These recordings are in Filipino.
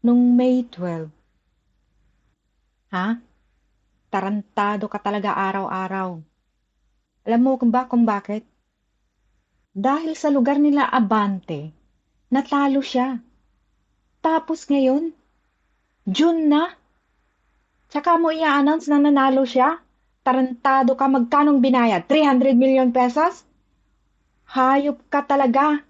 nung May 12. Ha? Tarantado ka talaga araw-araw. Alam mo kung ba kung bakit? Dahil sa lugar nila Abante, natalo siya. Tapos ngayon, June na. Tsaka mo i-announce na nanalo siya? Tarantado ka, magkanong binayad? 300 million pesos? Hayop ka talaga.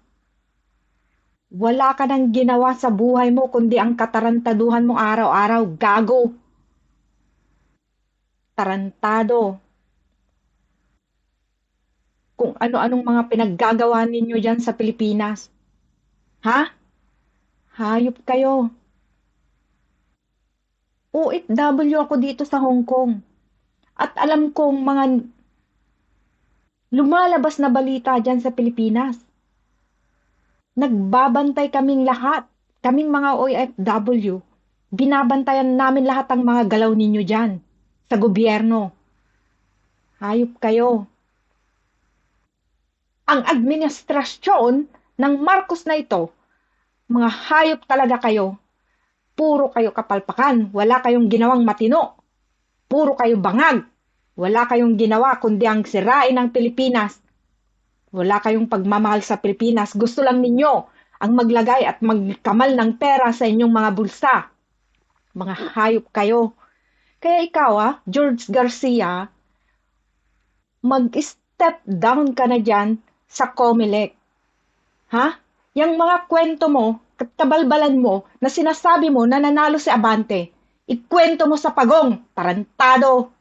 Wala ka nang ginawa sa buhay mo kundi ang katarantaduhan mo araw-araw, gago. Tarantado. Kung ano-anong mga pinaggagawa ninyo dyan sa Pilipinas. Ha? Hayop kayo. OFW ako dito sa Hong Kong. At alam kong mga lumalabas na balita dyan sa Pilipinas. Nagbabantay kaming lahat, kaming mga OFW. Binabantayan namin lahat ang mga galaw ninyo dyan sa gobyerno. Hayop kayo. Ang administrasyon ng Marcos na ito, mga hayop talaga kayo. Puro kayo kapalpakan, wala kayong ginawang matino. Puro kayo bangag. Wala kayong ginawa kundi ang sirain ng Pilipinas. Wala kayong pagmamahal sa Pilipinas. Gusto lang ninyo ang maglagay at magkamal ng pera sa inyong mga bulsa. Mga hayop kayo. Kaya ikaw, ah, George Garcia, mag-step down ka na dyan sa Comelec. Ha? Yang mga kwento mo, kabalbalan mo, na sinasabi mo na nanalo si Abante, ikwento mo sa pagong, tarantado.